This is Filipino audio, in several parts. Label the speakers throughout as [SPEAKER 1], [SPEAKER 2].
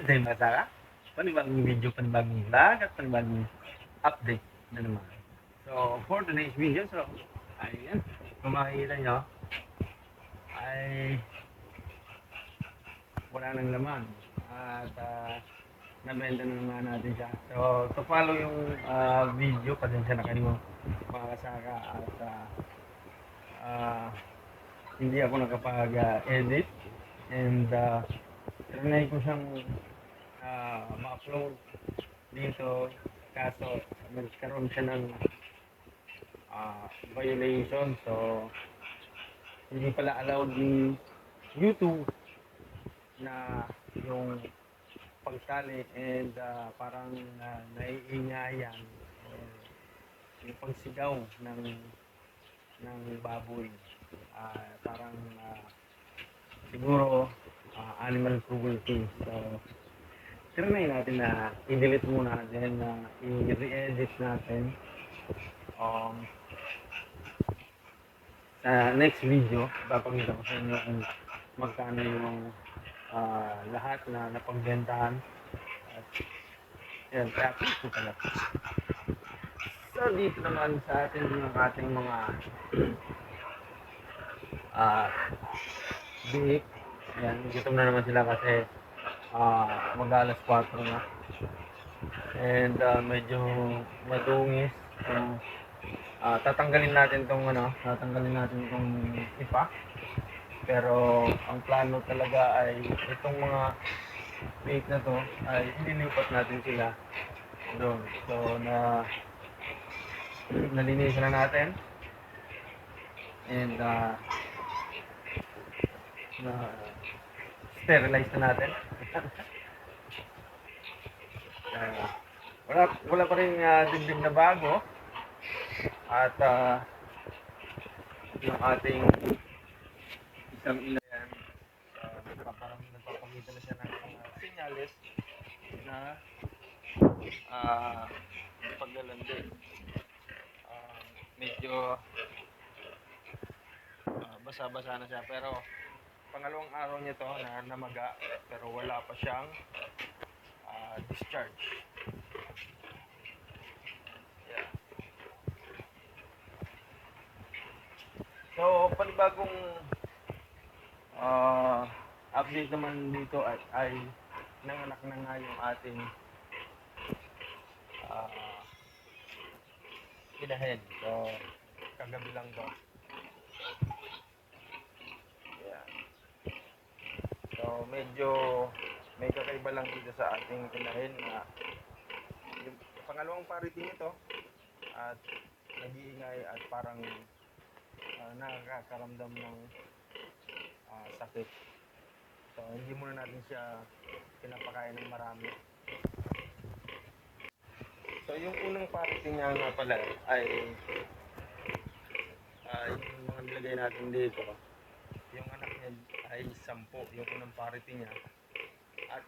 [SPEAKER 1] Good day mga Sara. Panibagong video, panibagong vlog at panibagong update na naman. So, for today's video, so, ayan, kung makikita nyo, ay wala nang laman. At uh, nabenta na naman natin siya. So, to follow yung ah, video, pasensya na kayo mga kasaka at ah, ah, hindi ako nakapag-edit and uh, trinay ko siyang ah, ma-upload. Dito kaso nagkaroon siya ng ah, violation. So hindi pala allowed ni YouTube na yung pagsali and ah, parang uh, naiingayan eh, yung pagsigaw ng ng baboy. Ah, parang ah, siguro animal cruelty so trinay natin na i-delete muna then uh, i-re-edit natin. Um, sa next video papakita ko sa inyo kung magkano yung ah, lahat na napagbentahan. At yan kaya ko pala. So dito naman sa atin yung ating mga ah bihik yan gutom na naman sila kasi ah mag alas 4 na. And ah, medyo madungis. So ah, tatanggalin natin tong ano tatanggalin natin tong ipa. Pero ang plano talaga ay itong mga bihik na to ay ililipat natin sila doon. So na nalinisan na natin. And ah na sterilize na natin. Ah, wala wala pa rin uh, dibdib na bago. At ah, yung ating isang ina yan, uh, parang nagpapakita na siya ng uh, senyales na ah paglalandi. Ah, medyo ah, basa-basa na siya pero pangalawang araw niya to na namaga pero wala pa siyang ah, discharge. Yeah. So, panibagong ah, update naman dito ay, ay nanganak na nga yung ating uh, inahead. So, kagabi lang to. Medyo may kakaiba lang dito sa ating tinahin na yung pangalawang parity nito at nag-iingay at parang ah, nakakaramdam ng ah, sakit. So, hindi muna natin siya pinapakain ng marami. So, yung unang parity niya nga pala ay ah, yung mga nilagay natin dito ay sampo, yung unang parity niya. At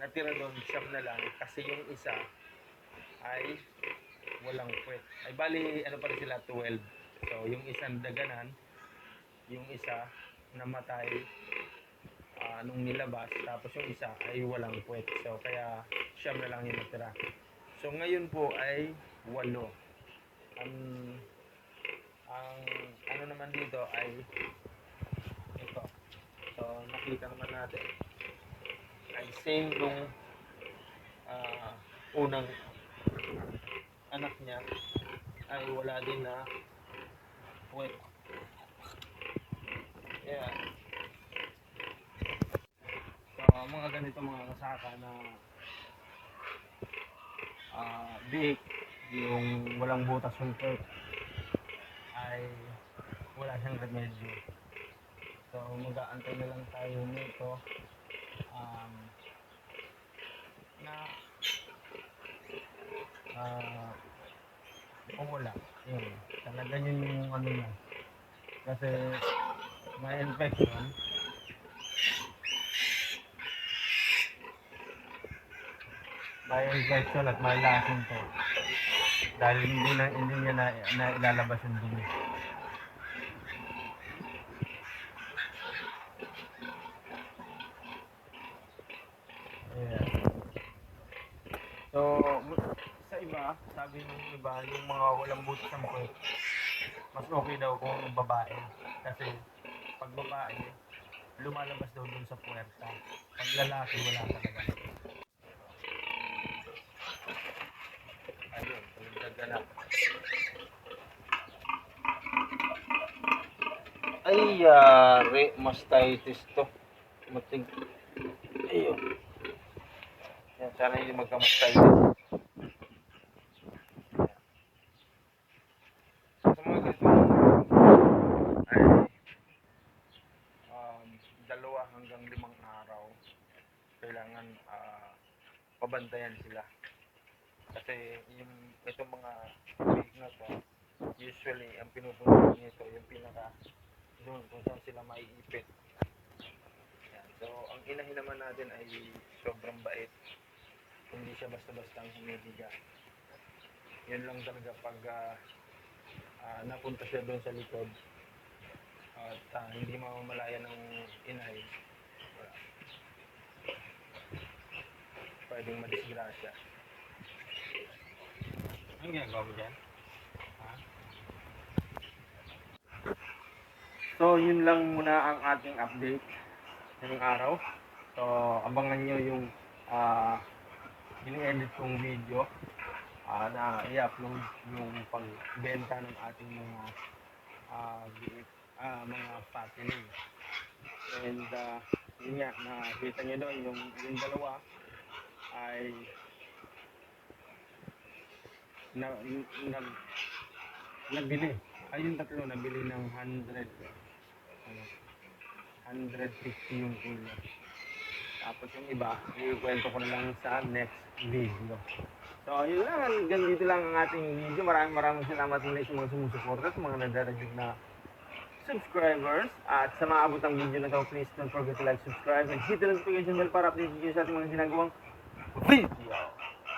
[SPEAKER 1] natira doon siyam na lang kasi yung isa ay walang puwet. Ay bali, ano pa rin sila, 12. So, yung isang daganan, yung isa namatay ah, nung nilabas, tapos yung isa ay walang puwet. So, kaya siyam na lang yung natira. So, ngayon po ay walo. Ang, ang ano naman dito ay. So, nakita naman natin. Ay same nung ah, unang anak niya ay wala din na wet. Yeah. So, mga ganito mga kasaka na ah big, yung walang butas yung puwet ay wala siyang remedyo. So, mag-aantay na lang tayo nito. Um, na kung wala, yun. Talaga yun yung ano na. Kasi may infection. May infection at may lason to. Dahil hindi na hindi niya na, na ilalabas yung dumi. Ayan. So, sa iba, sabi ng iba, yung mga walang buto sa mukha, mas okay daw kung babae. Kasi pag babae, lumalabas daw dun sa puwerta. Pag lalaki, wala talaga. Ayun, nagdaganap. Ay, yari, mastitis to. Matig. Ayun. Yan, sana hindi magka-mastitis. So, sa mga ganito, hanggang limang araw kailangan ah, pabantayan sila. Kasi yung itong mga week na to, usually ang pinupunta nito yung pinaka doon kung saan sila maiipit. Yan. So, ang inahin naman natin ay sobrang bait. Hindi siya basta-basta ang humihiga. Yun lang talaga pag ah, ah, napunta siya doon sa likod at ah, hindi mamamalaya ng inay, wala. Pwedeng madisgrasya. Ano ginagawa mo dyan? So, yun lang muna ang ating update ngayong araw. So, abangan nyo yung uh, ini-edit kong video ah, na i-upload yung pagbenta ng ating mga biik, ah, mga patining. And uh, yun nga, nakita nyo doon yung, yung dalawa ay na, nag, nabili. Ay, yung tatlo nabili ng 100 ano, 150 yung kilo. Tapos yung iba, ikwento ko na lang sa next video. So, yun lang. Hanggang dito lang ang ating video. Maraming maraming salamat muli sa mga sumusuporta, sa mga nadarajig na subscribers. At sa mga abot ng video na to, please don't forget to like, subscribe, and hit the notification bell para update nyo sa ating mga ginagawang video.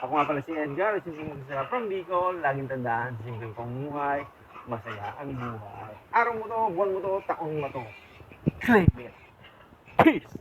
[SPEAKER 1] Ako nga pala si Edgar, simple magsasara from Bicol. Laging tandaan, simple kong buhay, masaya ang buhay. Araw mo to, buwan mo to, taong mo to. Claim it. Peace!